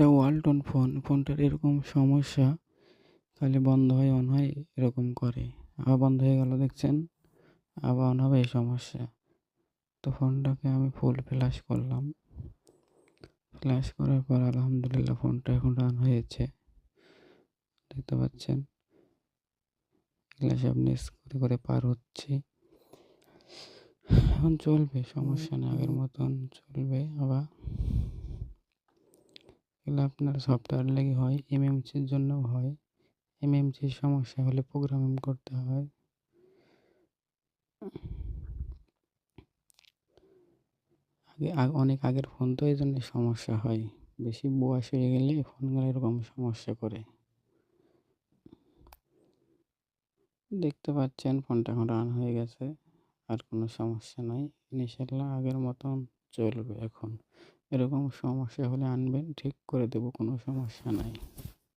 এটা ওয়ালটন ফোন ফোনটার এরকম সমস্যা, খালি বন্ধ হয় অন হয়, এরকম করে। আবার বন্ধ হয়ে গেল, দেখছেন? আবার অন হবে, এই সমস্যা। তো ফোনটাকে আমি ফুল ফ্ল্যাশ করলাম। ফ্ল্যাশ করার পর আলহামদুলিল্লাহ ফোনটা এখন রান হয়েছে। দেখতে পাচ্ছেন? এগুলো সব মিস করে করে পার হচ্ছি। এখন চলবে, সমস্যা নেই, আগের মতন চলবে আবার এগুলো আপনার সফটওয়্যার লেগে হয় এমএমসির জন্য হয়। এমএমসির সমস্যা হলে প্রোগ্রামিং করতে হয়। আগে অনেক আগের ফোন তো এই জন্য সমস্যা হয়। বেশি বয়স হয়ে গেলে ফোনগুলো এরকম সমস্যা করে। দেখতে পাচ্ছেন ফোনটা এখন রান হয়ে গেছে, আর কোনো সমস্যা নাই। ইনশাল্লাহ আগের মতন চলবে এখন। এরকম সমস্যা হলে আনবেন ঠিক করে দেবো কোনো সমস্যা নাই।